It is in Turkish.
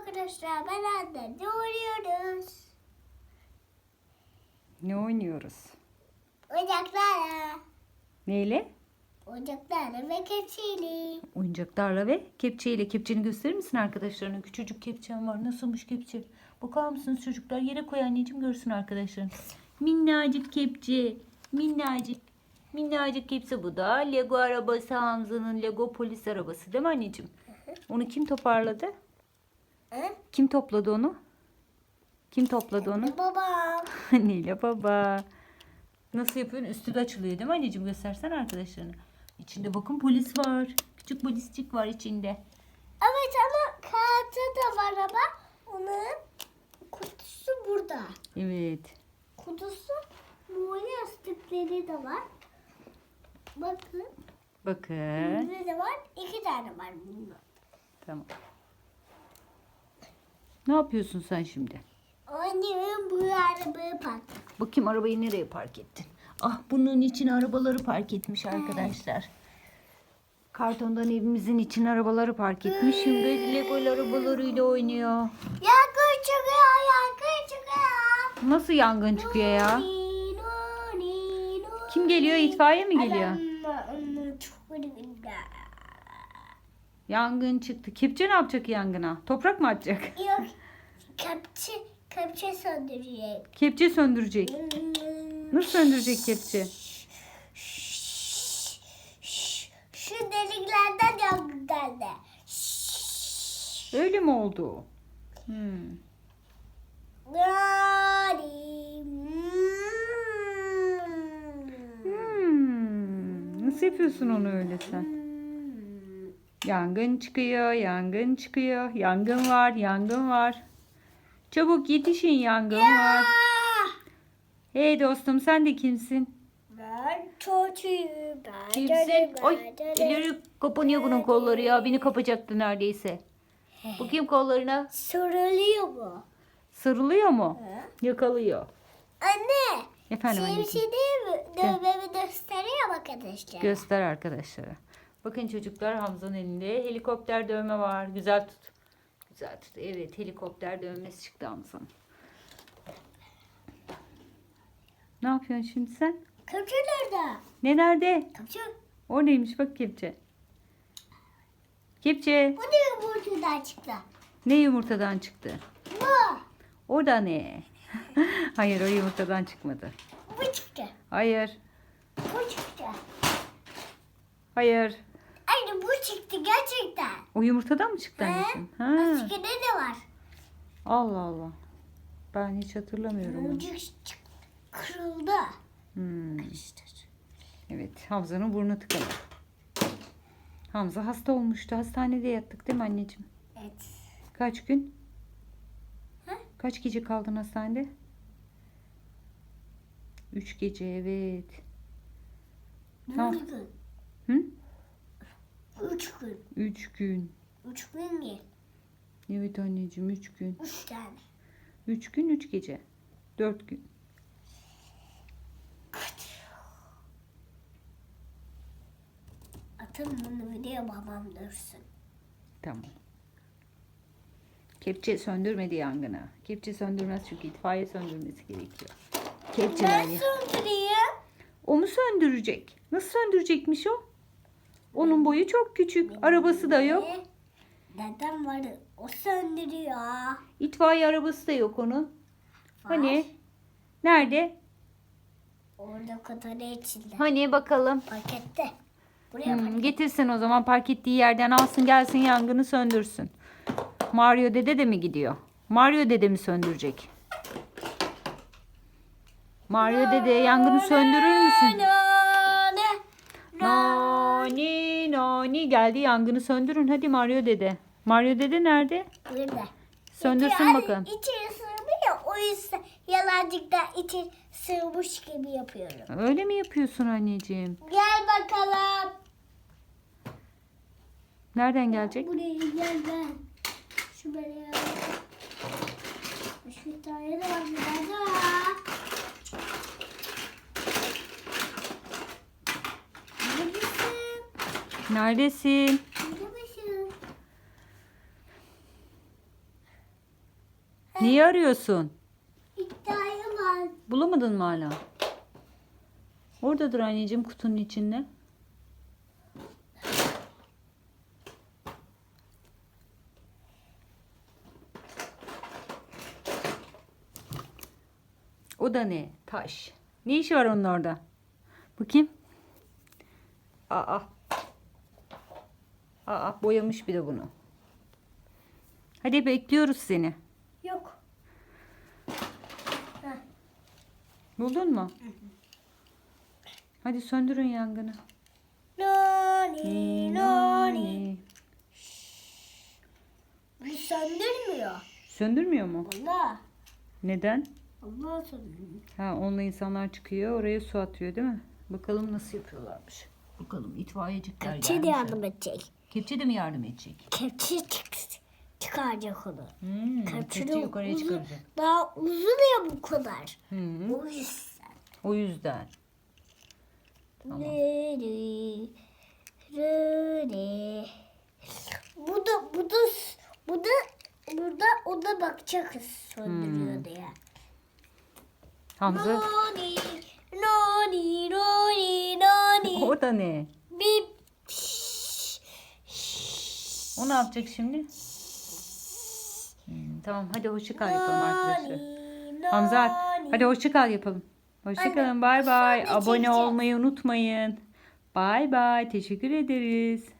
arkadaşlar ben annemle oynuyoruz. Ne oynuyoruz? Oyuncaklarla. Neyle? Oyuncaklarla ve kepçeyle. Oyuncaklarla ve kepçeyle. Kepçeni gösterir misin arkadaşlarına? Küçücük kepçem var. Nasılmış kepçe? Bakar mısınız çocuklar? Yere koy anneciğim görsün arkadaşlarım. Minnacık kepçe. Minnacık. Minnacık kepçe bu da. Lego arabası Hamza'nın Lego polis arabası değil mi anneciğim? Onu kim toparladı? Hı? Kim topladı onu? Kim topladı onu? Babam. Anneyle baba. Nasıl yapıyorsun? Üstü de açılıyor değil mi anneciğim? Göstersen arkadaşlarına. İçinde bakın polis var. Küçük poliscik var içinde. Evet ama kartı da var ama onun kutusu burada. Evet. Kutusu böyle yastıkları da var. Bakın. Bakın. Burada da var. İki tane var bunda. Tamam. Ne yapıyorsun sen şimdi? Annem bu arabayı park. Bakayım arabayı nereye park ettin? Ah bunun için arabaları park etmiş arkadaşlar. Kartondan evimizin için arabaları park etmiş. Şimdi Lego arabalarıyla oynuyor. Yangın çıkıyor, yangın çıkıyor. Nasıl yangın çıkıyor ya? Kim geliyor? İtfaiye mi geliyor? Adam, çok güzel. Yangın çıktı. Kepçe ne yapacak yangına? Toprak mı atacak? Yok, kepçe, kepçe söndürecek. Kepçe söndürecek. Nasıl söndürecek kepçe? Şu deliklerden yangın geldi. Öyle mi oldu? Hmm. Hmm. Nasıl yapıyorsun onu öyle sen? Yangın çıkıyor, yangın çıkıyor. Yangın var, yangın var. Çabuk yetişin yangın var. Hey dostum sen de kimsin? Ben çocuğum. Ben Kimsin? Oy elleri kapanıyor bunun kolları ya. Beni kapacaktı neredeyse. Bakayım kollarına. Soruluyor mu? Sarılıyor mu? Yakalıyor. Anne. Efendim anneciğim. şey değil mi? Dövmemi gösteriyor arkadaşlar. Göster arkadaşlara. Bakın çocuklar Hamza'nın elinde helikopter dövme var. Güzel tut. Güzel tut. Evet helikopter dövmesi çıktı Hamza'nın. Ne yapıyorsun şimdi sen? Köpçe nerede? Ne nerede? Köpçe. O neymiş bak kepçe. Kepçe. Bu da yumurtadan çıktı. Ne yumurtadan çıktı? Bu. O da ne? Hayır o yumurtadan çıkmadı. Bu çıktı. Hayır. Bu çıktı. Hayır. Anne bu çıktı gerçekten. O yumurtadan mı çıktı He? anneciğim? Ha. Başka ne de var? Allah Allah. Ben hiç hatırlamıyorum onu. Çıktı. Kırıldı. Hmm. Evet Hamza'nın burnu tıkalı. Hamza hasta olmuştu. Hastanede yattık değil mi anneciğim? Evet. Kaç gün? Hı? Kaç gece kaldın hastanede? Üç gece evet. Tamam. Dört gün. Hı? Üç gün. Üç gün. Üç gün mi? Evet anneciğim üç gün. Üç tane. Üç gün üç gece. Dört gün. Atın bunu video babam dursun. Tamam. Kepçe söndürmedi yangını. Kepçe söndürmez çünkü itfaiye söndürmesi gerekiyor. Ben Kepçeler ya. söndüreyim. O mu söndürecek? Nasıl söndürecekmiş o? Onun boyu çok küçük. Arabası da yok. Dedem var. O söndürüyor. İtfaiye arabası da yok onun. Var. Hani? Nerede? Orada kutunun içinde. Hani bakalım. Pakette. Buraya Hmm, getirsin o zaman park ettiği yerden alsın gelsin yangını söndürsün. Mario dede de mi gidiyor? Mario dede mi söndürecek? Mario dede yangını söndürür müsün? Nani geldi yangını söndürün hadi Mario dede. Mario dede nerede? Burada. Söndürsün İçeri- bakalım. İçeri sığmıyor. O yüzden yalancık da içeri sığmış gibi yapıyorum. Öyle mi yapıyorsun anneciğim? Gel bakalım. Nereden gelecek? Buraya gel ben. Şu böyle. Şu tane de var burada. Neredesin? Neredesin? Neredesin? Niye arıyorsun? İddiayı var. Bulamadın mı hala? Oradadır anneciğim kutunun içinde. O da ne? Taş. Ne işi var onun orada? Bakayım. Aa. Aa boyamış bir de bunu. Hadi bekliyoruz seni. Yok. Buldun mu? Hadi söndürün yangını. Nani nani. Bu söndürmüyor. Söndürmüyor mu? Allah. Neden? Allah söndürmüyor. Ha onunla insanlar çıkıyor oraya su atıyor değil mi? Bakalım nasıl yapıyorlarmış. Bakalım itfaiyecikler gelmiş. yardım edecek. Kepçe de mi yardım edecek? Kepçe çık çıkaracak onu. Hmm, Kepçe yukarıya uzun- çıkaracak. Daha uzun ya bu kadar. Hmm, O yüzden. o yüzden. Tamam. Rı, rı. Bu da bu da bu da burada o da bakacak söndürüyor Hmm. diye. Hamza Nani, nani, nani, nani. o da ne? Bir O ne yapacak şimdi? Hmm, tamam hadi hoşça kal yapalım arkadaşlar. Hamza hadi hoşça kal yapalım. Hoşça kalın. Bay bay. sonra Abone olmayı unutmayın. Bay bay. Teşekkür ederiz.